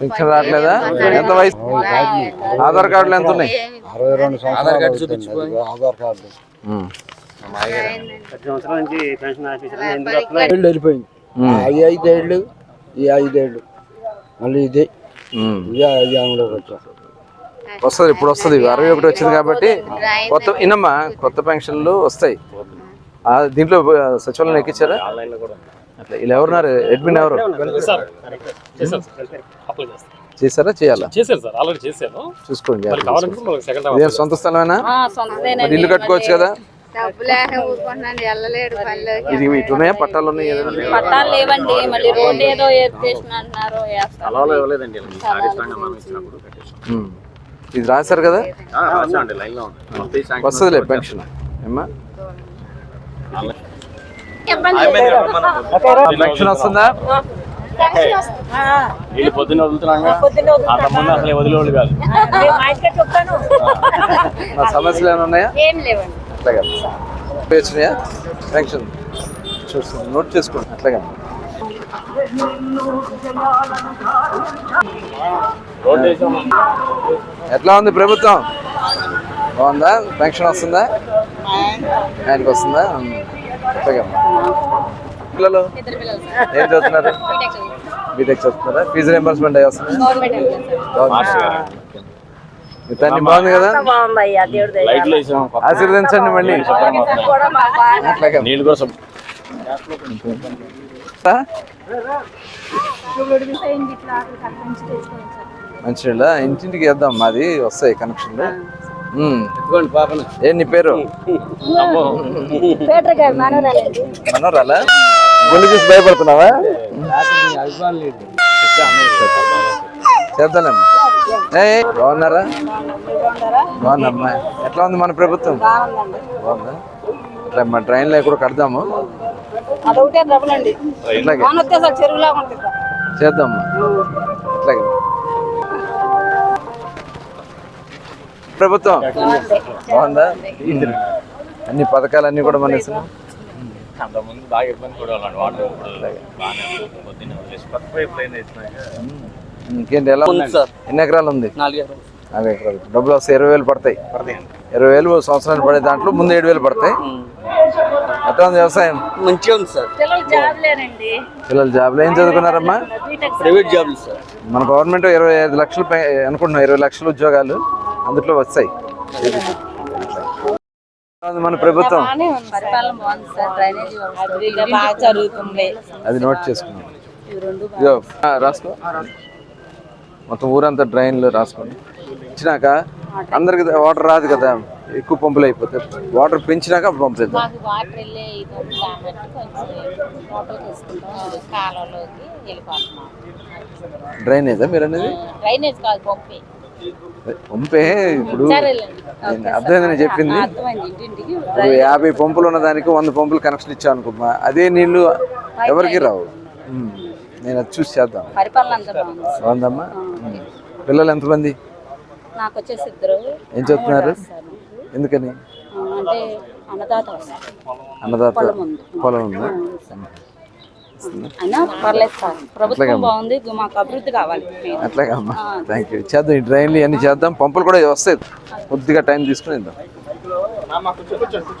Pension రావట్లేదా? ఎంత వయసు? ఆధార్ కార్డులు ఎంత ఉన్నాయి? అరవై రెండు. ఆధార్ కార్డు ఏళ్ళు వెళ్ళిపోయింది. ఈ ఐదేళ్ళు ఈ ఐదేళ్ళు. మళ్ళీ ఇది. ఇదే వచ్చాం. వస్తుంది ఇప్పుడు వస్తుంది. అరవై ఒకటి వచ్చింది కాబట్టి కొత్త ఇన్నమ్మా కొత్త పెన్షన్లు వస్తాయి. దీంట్లో సచివాలయం ఎక్కించారా? అట్లా ఇలా ఎవరున్నారు? అడ్మిన్ ఎవరు? చేశారా చేయాలా? చేశాను సార్. ఆల్రెడీ చేశాను. చూసుకోండి ఇదేం సొంత స్థలమేనా? మరి ఇల్లు కట్టుకోవచ్చు కదా. ఇది ఇటు ఉన్నాయా పట్టాలు ఉన్నాయి లేవండి. మళ్ళీ ఏదో అంటున్నారు స్థలాలు ఇవ్వలేదండి. ఇది రాశారు కదా? వస్తుందిలే పెన్షన్. ఏమ్మా? వస్తుందా? వీళ్ళు పొద్దున్న వదులుతున్నాగా. అంతకుముందు అసలు వదిలేవాళ్ళు కాదు. నా సమస్యలు ఏమైనా ఉన్నాయా? ఏం లేవండి. అట్లాగే వచ్చినాయా నోట్ చేసుకోండి. అట్లాగే ఎట్లా ఉంది ప్రభుత్వం? బాగుందా? పెన్షన్ వస్తుందా? ఆయనకి వస్తుందా. అట్లాగే పిల్లలు? ఏం చదువుతున్నారు? బీటెక్ చదువుతున్నారు. ఫీజు రియంబర్స్మెంట్ అయ్యి వస్తుంది. మీ తల్లి బాగుంది కదా? ఆశీర్వదించండి మళ్ళీ. ఇంటింటికి వేద్దాం మాది వస్తాయి కనెక్షన్లు. ఏ నీ పేరు? మనోరాలా. గుండె చూసి భయపడుతున్నావా? చేద్దాంలేమ్మా ఏ బాగున్నారా? బాగుందమ్మా. ఎట్లా ఉంది మన ప్రభుత్వం? బాగుందా? ఇట్లా మా ట్రైన్లో కూడా కడదాము. అదొకటే డబ్బులండి ఇట్లాగే. ప్రభుత్వం? బాగుందా. అన్ని పథకాలన్నీ కూడా మన ఇస్తున్నాం అంతకుముందు బాగా ఇబ్బంది వాటర్ వేసినాక ఇంకేంటి ఎలా ఉంది ఎన్ని ఎకరాలు ఉంది? నాలుగు ఎకరాలు. డబ్బులు వస్తాయి ఇరవై వేలు పడతాయి. ఇరవై వేలు సంవత్సరానికి పడే దాంట్లో ముందు ఏడు వేలు పడతాయి. ఎట్లా ఉంది వ్యవసాయం? మంచిగా ఉంది సార్. పిల్లలు జాబ్ లేరండి పిల్లలు జాబ్లు ఏం చదువుకున్నారమ్మా? ప్రైవేట్ జాబ్లు సార్. మన గవర్నమెంట్ ఇరవై ఐదు లక్షలు పై- అనుకుంటున్నాం ఇరవై లక్షల ఉద్యోగాలు. అందులో వస్తాయి. మన ప్రభుత్వం. అది నోట్ చేసుకున్నాం రాసుకో. మొత్తం ఊరంతా డ్రైన్లు రాసుకోండి. ఇచ్చినాక అందరికి వాటర్ రాదు కదా ఎక్కువ పంపులు అయిపోతే వాటర్ పెంచినాక వెళ్ళిపోతున్నాం. డ్రైనేజా మీరు అనేది? డ్రైనేజ్ కాదు పంపే. పంపే ఇప్పుడు సరేలేండి. నేను అర్థమైంది నేను చెప్పింది. ఇప్పుడు యాభై పంపులు ఉన్న దానికి వంద పంపులు కనెక్షన్ ఇచ్చాను అనుకోమా అదే నీళ్ళు ఎవరికి రావు. నేను అది చూసి చేద్దాం. బాగుందమ్మా. పిల్లలు ఎంతమంది? ఏం వస్తారు. ఎందుకని? అన్నదాత పొలం ఉంది. పొలం ఉందా అయినా పర్లేదు సార్. ప్రభుత్వం బాగుంది మాకు అభివృద్ధి కావాలి. మెయిన్. అట్లాగే అమ్మా థ్యాంక్ యూ చేద్దాం ఈ డ్రైన్లు ఇవన్నీ చేద్దాం. పంపులు కూడా వస్తాయి. కొద్దిగా టైం తీసుకుని ఇద్దాం.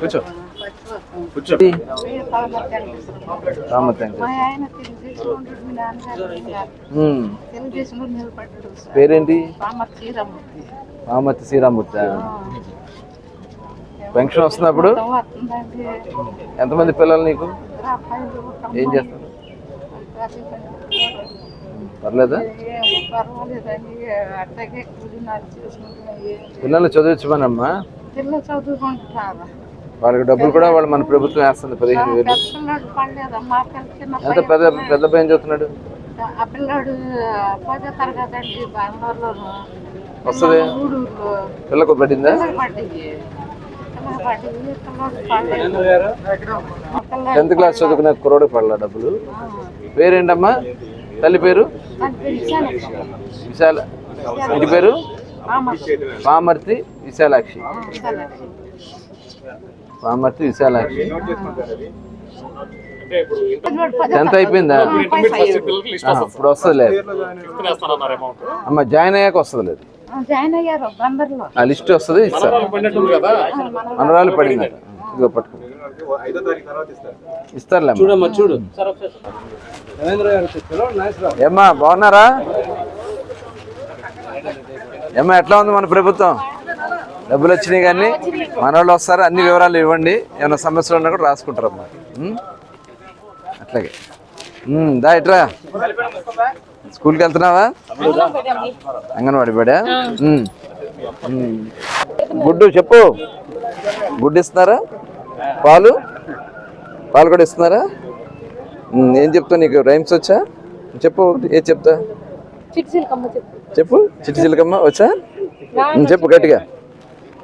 కూర్చో. కూర్చో. రామ థ్యాంక్ యూ పేరేంటి? రామతి శ్రీరామూర్తి. పెన్షన్ వస్తున్నప్పుడు? ఎంతమంది పిల్లలు నీకు? ఏం అమ్మాయి. పర్లేదా. పిల్లల్ని చదివించమనమ్మా. పిల్లలు చదువుకుంటున్నారు వాళ్ళకి డబ్బులు కూడా వాళ్ళు మన ప్రభుత్వం వేస్తుంది పదిహేను వేలు. ఎంత పెద్ద పెద్ద పైన చదువుతున్నాడు? ఆ పిల్లాడు పదో తరగతి అండి బెంగళూరులోను. వస్తుంది? పిల్లకు పడిందా పిల్లలు పిల్లలు టెన్త్ క్లాస్ చదువుకునే కురోడు పడలా డబ్బులు? పేరేంటమ్మా? తల్లి పేరు? విశాల. ఇంటి పేరు? పామర్తి విశాలాక్షి. పామర్తి విశాలాక్షి. అంటే ఇప్పుడు ఇంటర్ టెన్త్ అయిపోయిందా? ఇప్పుడు వస్తుంది లేదు. అమ్మ జాయిన్ అయ్యాక వస్తుంది లేదు. జాయిన్ అయ్యారు బందర్లో. ఆ లిస్ట్ వస్తుంది కదా. మనరాలు పడింది ఇదిగో పట్టుకో. ఇస్తారులే చూడమ్మా చూడు. ఏమ్మా బాగున్నారా? ఏమ్మా ఎట్లా ఉంది మన ప్రభుత్వం? డబ్బులు వచ్చినాయి కానీ మన వాళ్ళు వస్తారు అన్ని వివరాలు ఇవ్వండి. ఏమైనా సమస్యలు ఉన్నా కూడా రాసుకుంటారమ్మా? అట్లాగే. దా ఇట్రా. స్కూల్కి వెళ్తున్నావా? అంగన్వాడి పడా గుడ్డు చెప్పు. గుడ్డు ఇస్తున్నారా పాలు? పాలు కూడా ఇస్తున్నారా? ఏం చెప్తావు నీకు? రైమ్స్ వచ్చా? చెప్పు ఏది చెప్తా? చెప్పు. చిట్టి చిలకమ్మ వచ్చా? చెప్పు గట్టిగా.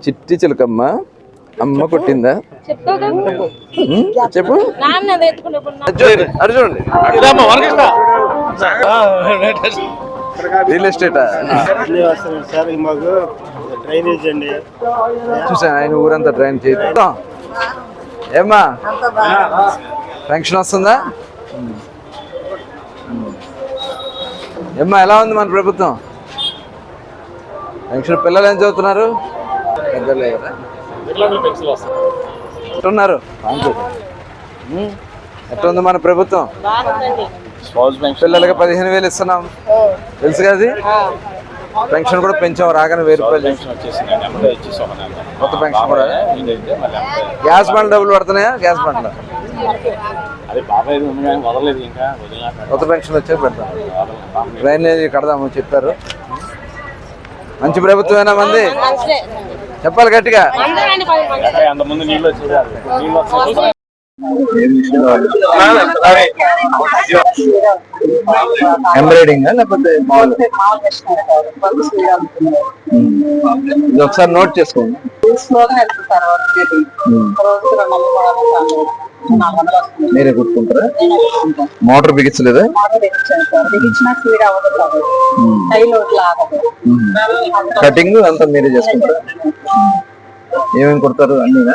చిట్టి చిలకమ్మ అమ్మ కొట్టిందా? చెప్పు. నాన్న ఎత్తుకున్నప్పుడు అర్జున్ అర్జున్ రియల్ ఎస్టేటా? సార్ మాకు డ్రైనేజ్ అండి. చూసాను ఆయన ఊరంతా ట్రైన్ చేద్దాం ఏమ్మా? పెన్షన్ వస్తుందా? ఏమ్మా ఎలా ఉంది మన ప్రభుత్వం? పెన్షన్ పిల్లలు ఏం చదువుతున్నారు? పెద్దలే కదా. ఎట్టున్నారు ఉంది మన ప్రభుత్వం? పిల్లలకి పదిహేను వేలు ఇస్తున్నాం. తెలుసు కదా? పెన్షన్ కూడా పెంచాం రాగానే వెయ్యి రూపాయలు. పెన్షన్ కొత్త పెన్షన్ కూడా? గ్యాస్ బండ్లు డబ్బులు పడుతున్నాయా? గ్యాస్ బండ్లు? వదిలినాక. కొత్త పెన్షన్ వచ్చే పెడతాం. డ్రైనేజ్ కడదామని చెప్పారు. మంచి ప్రభుత్వమేనా మంది? చెప్పాలి గట్టిగా. ఎంబ్రాయిడింగ్ లేకపోతే ఇది ఒకసారి నోట్ చేసుకోండి. మీరే కుట్టుకుంటారా మోటార్ బిగించలేదా? కటింగ్ అంతా మీరే చేసుకుంటారా? ఏమేమి కుడతారు అన్నీనా?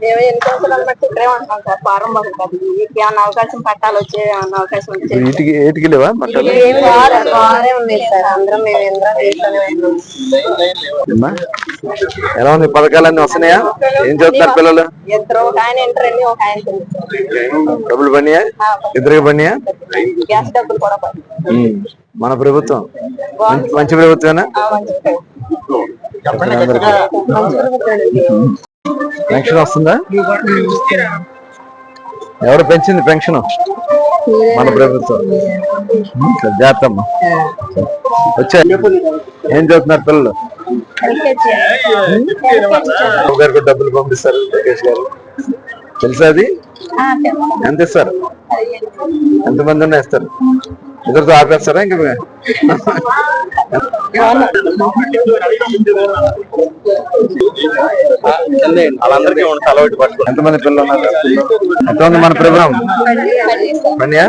మేము ఎన్ని సంవత్సరాలు బట్టి ఇక్కడే ఉంటున్నాం సార్ ఫారం ఏమన్నా అవకాశం పట్టాలు వచ్చే ఏమన్నా అవకాశం వచ్చే ఏటికి లేవా సార్ అందరం మేము ఎలా ఉంది పథకాలన్నీ వస్తున్నాయా? ఏం చదువుతున్నారు పిల్లలు? ఇద్దరు ఒక ఆయన ఇంటర్ అండి ఒక ఆయన. డబ్బులు పడినాయా? ఇద్దరికి పడినాయా? గ్యాస్ డబ్బులు కూడా పడుతుంది ఉమ్. మన ప్రభుత్వం. మంచి- ప్రభుత్వమేనా. పెన్షన్ వస్తుందా? ఎవరు పెంచింది పెన్షన్ మన ప్రభుత్వం. అమ్మా. వచ్చా. ఏం చదువుతున్నారు పిల్లలు? గారికి డబ్బులు పంపిస్తారు లోకేష్ గారు. తెలుసా అది? ఎంత ఇస్తారు? ఎంతమంది ఉన్నా ఇస్తారు? ఇద్దరితో ఆపేస్తారా ఇంకా? వాళ్ళందరికీ ఉంటా అలవాటు పట్టుకో ఎంతమంది పిల్లలు ఉన్నారు ఎంత ఉంది మన ప్రోగ్రాం? పనియా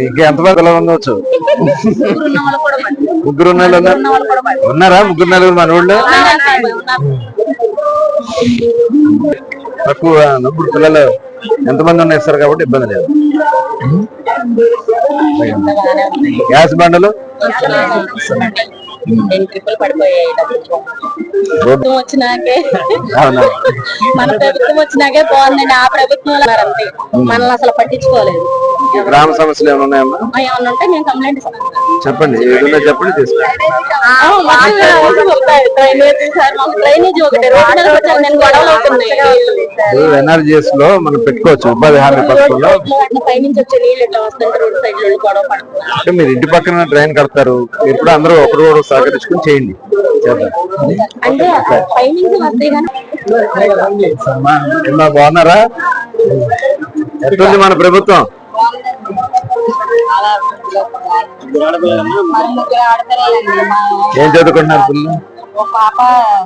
ఇంకా ఎంతమంది పిల్లలు ఉండవచ్చు ముగ్గురు ఉన్న వాళ్ళు ఉన్నారు ఉన్నారా? ముగ్గురు నలుగురు మన ఊళ్ళో? తక్కువ ఇప్పుడు పిల్లలు ఎంతమంది ఉన్నాయి ఇస్తారు కాబట్టి ఇబ్బంది లేదు. గ్యాస్ బండలు? రోడ్డు. వచ్చినాకే మన ప్రభుత్వం వచ్చినాకే బాగుందండి. ఆ ప్రభుత్వం మనల్ని అసలు పట్టించుకోలేదు. గ్రామ సమస్యలు ఏమైనా ఉన్నాయమ్మా? ఏమన్నా ఉంటే మేము కంప్లైంట్ ఇస్తాం. చెప్పండి ఏదన్నా చెప్పండి అవుతున్నాయి. ఎన్ఆర్జిఎస్లో మనం పెట్టుకోవచ్చు ఉపాధి హామీ పథకంలో. అంటే మీరు ఇంటి పక్కన డ్రైన్ కడతారు ఇప్పుడు అందరూ ఒకరు ఒకరు సహకరించుకుని చేయండి. బాగున్నారా? ఎట్లుంది మన ప్రభుత్వం? ఏం చదువుకుంటున్నారు పిల్లలు? ఒక పాప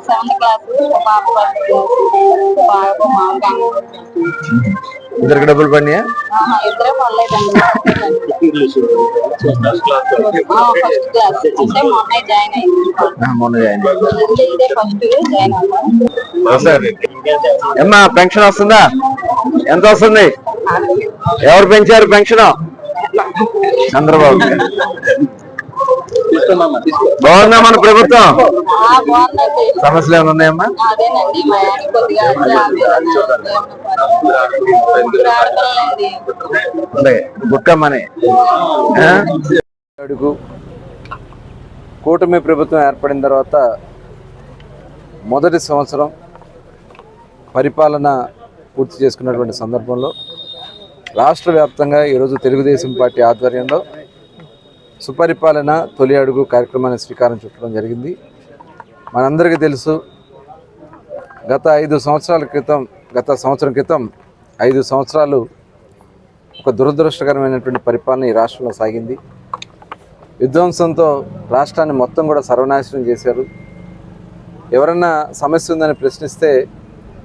సెవెంత్ క్లాస్ ఒక పాప ఫస్ట్ క్లాస్ ఒక పాప మామూలుగా ఇద్దరికి డబ్బులు పడినాయా? ఇద్దరే పర్లేదండి ఫస్ట్ క్లాస్ అంటే మొన్న జాయిన్ అయింది మొన్న ఫస్ట్ జాయిన్ ఏమ్మా పెన్షన్ వస్తుందా? ఎంత వస్తుంది? ఎవరు పెంచారు పెన్షన్? చంద్రబాబు. బాగుందా మన ప్రభుత్వం సమస్యలు ఏమైనా ఉన్నాయమ్మా? ఆ? అడుగు. కూటమి ప్రభుత్వం ఏర్పడిన తర్వాత మొదటి సంవత్సరం పరిపాలన పూర్తి చేసుకున్నటువంటి సందర్భంలో రాష్ట్ర వ్యాప్తంగా ఈరోజు తెలుగుదేశం పార్టీ ఆధ్వర్యంలో సుపరిపాలన తొలి అడుగు కార్యక్రమాన్ని శ్రీకారం చుట్టడం జరిగింది. మనందరికీ తెలుసు గత ఐదు సంవత్సరాల క్రితం గత సంవత్సరం క్రితం ఐదు సంవత్సరాలు ఒక దురదృష్టకరమైనటువంటి పరిపాలన ఈ రాష్ట్రంలో సాగింది. విధ్వంసంతో రాష్ట్రాన్ని మొత్తం కూడా సర్వనాశనం చేశారు. ఎవరన్నా సమస్య ఉందని ప్రశ్నిస్తే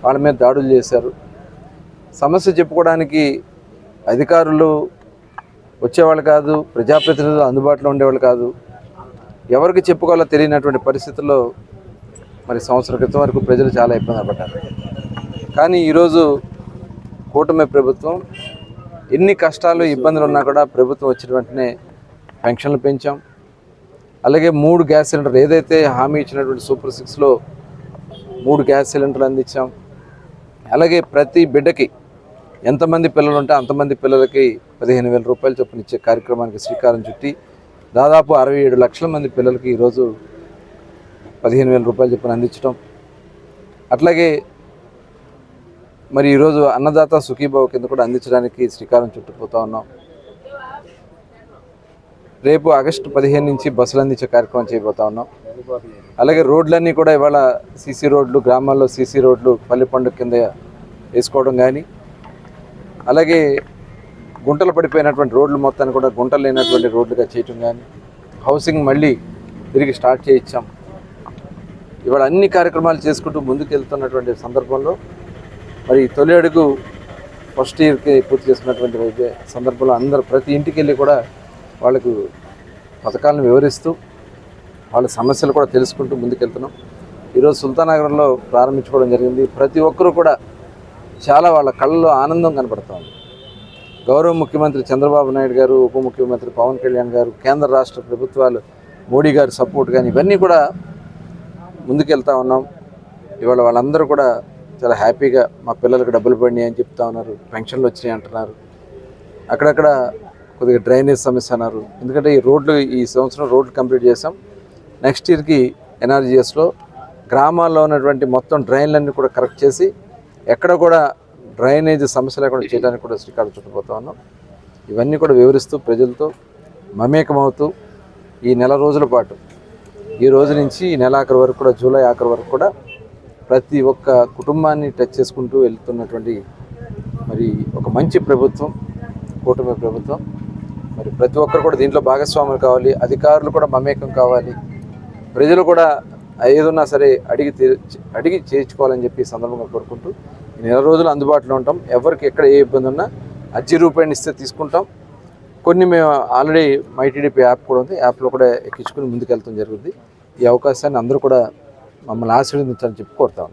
వాళ్ళ మీద దాడులు చేశారు. సమస్య చెప్పుకోవడానికి అధికారులు వచ్చేవాళ్ళు కాదు ప్రజాప్రతినిధులు అందుబాటులో ఉండేవాళ్ళు కాదు. ఎవరికి చెప్పుకోవాలో తెలియనటువంటి పరిస్థితుల్లో మరి సంవత్సర క్రితం వరకు ప్రజలు చాలా ఇబ్బంది పడ్డారు. కానీ ఈరోజు కూటమి ప్రభుత్వం ఎన్ని కష్టాలు ఇబ్బందులు ఉన్నా కూడా ప్రభుత్వం వచ్చిన వెంటనే పెన్షన్లు పెంచాం. అలాగే మూడు గ్యాస్ సిలిండర్ ఏదైతే హామీ ఇచ్చినటువంటి సూపర్ సిక్స్లో మూడు గ్యాస్ సిలిండర్లు అందించాం. అలాగే ప్రతి బిడ్డకి ఎంతమంది పిల్లలు ఉంటే అంతమంది పిల్లలకి పదిహేను వేల రూపాయలు చొప్పున ఇచ్చే కార్యక్రమానికి శ్రీకారం చుట్టి దాదాపు అరవై ఏడు లక్షల మంది పిల్లలకి ఈరోజు పదిహేను వేల రూపాయలు చొప్పున అందించడం అట్లాగే మరి ఈరోజు అన్నదాత సుఖీభావ కింద కూడా అందించడానికి శ్రీకారం చుట్టుపోతా ఉన్నాం. రేపు ఆగస్టు పదిహేను నుంచి బస్సులు అందించే కార్యక్రమం చేయబోతా ఉన్నాం. అలాగే రోడ్లన్నీ కూడా ఇవాళ సీసీ రోడ్లు గ్రామాల్లో సీసీ రోడ్లు పల్లె పండుగ కింద వేసుకోవడం కానీ అలాగే గుంటలు పడిపోయినటువంటి రోడ్లు మొత్తాన్ని కూడా గుంటలు లేనటువంటి రోడ్లుగా చేయటం కానీ హౌసింగ్ మళ్ళీ తిరిగి స్టార్ట్ చేయించాం. ఇవాళ అన్ని కార్యక్రమాలు చేసుకుంటూ ముందుకెళ్తున్నటువంటి సందర్భంలో మరి ఈ తొలి అడుగు ఫస్ట్ ఇయర్కి పూర్తి చేసినటువంటి వైద్య సందర్భంలో అందరు ప్రతి ఇంటికి వెళ్ళి కూడా వాళ్ళకు పథకాలను వివరిస్తూ వాళ్ళ సమస్యలు కూడా తెలుసుకుంటూ ముందుకెళ్తున్నాం. ఈరోజు సుల్తానగరంలో ప్రారంభించుకోవడం జరిగింది. ప్రతి ఒక్కరూ కూడా చాలా వాళ్ళ కళ్ళలో ఆనందం కనపడుతోంది గౌరవ ముఖ్యమంత్రి చంద్రబాబు నాయుడు గారు ఉప ముఖ్యమంత్రి పవన్ కళ్యాణ్ గారు కేంద్ర రాష్ట్ర ప్రభుత్వాలు మోడీ గారి సపోర్ట్ కానీ ఇవన్నీ కూడా ముందుకెళ్తా ఉన్నాం. ఇవాళ వాళ్ళందరూ కూడా చాలా హ్యాపీగా మా పిల్లలకు డబ్బులు పడినాయి అని చెప్తా ఉన్నారు. పెన్షన్లు వచ్చినాయి అంటున్నారు. అక్కడక్కడ కొద్దిగా డ్రైనేజ్ సమస్య అన్నారు. ఎందుకంటే ఈ రోడ్లు ఈ సంవత్సరం రోడ్లు కంప్లీట్ చేసాం నెక్స్ట్ ఇయర్కి ఎన్ఆర్జీఎస్లో గ్రామాల్లో ఉన్నటువంటి మొత్తం డ్రైన్లన్నీ కూడా కరెక్ట్ చేసి ఎక్కడ కూడా డ్రైనేజ్ సమస్య లేకుండా చేయడానికి కూడా శ్రీకారం చుట్టుపోతా ఉన్నాం. ఇవన్నీ కూడా వివరిస్తూ ప్రజలతో మమేకమవుతూ ఈ నెల రోజుల పాటు ఈ రోజు నుంచి ఈ నెల ఆఖరి వరకు కూడా జూలై ఆఖరి వరకు కూడా ప్రతి ఒక్క కుటుంబాన్ని టచ్ చేసుకుంటూ వెళ్తున్నటువంటి మరి ఒక మంచి ప్రభుత్వం కూటమి ప్రభుత్వం. మరి ప్రతి ఒక్కరు కూడా దీంట్లో భాగస్వాములు కావాలి అధికారులు కూడా మమేకం కావాలి. ప్రజలు కూడా ఏదున్నా సరే అడిగి తీ- అడిగి చేయించుకోవాలని చెప్పి సందర్భంగా కోరుకుంటూ నెల రోజులు అందుబాటులో ఉంటాం. ఎవరికి ఎక్కడ ఏ ఇబ్బంది ఉన్నా అర్జీ రూపాయలు ఇస్తే తీసుకుంటాం. కొన్ని మేము ఆల్రెడీ మైటీడీపీ యాప్ కూడా ఉంది. యాప్లో కూడా ఎక్కించుకుని ముందుకెళ్తాం జరుగుతుంది ఈ అవకాశాన్ని అందరూ కూడా మమ్మల్ని ఆశీర్వదించాలని చెప్పి కోరుతాం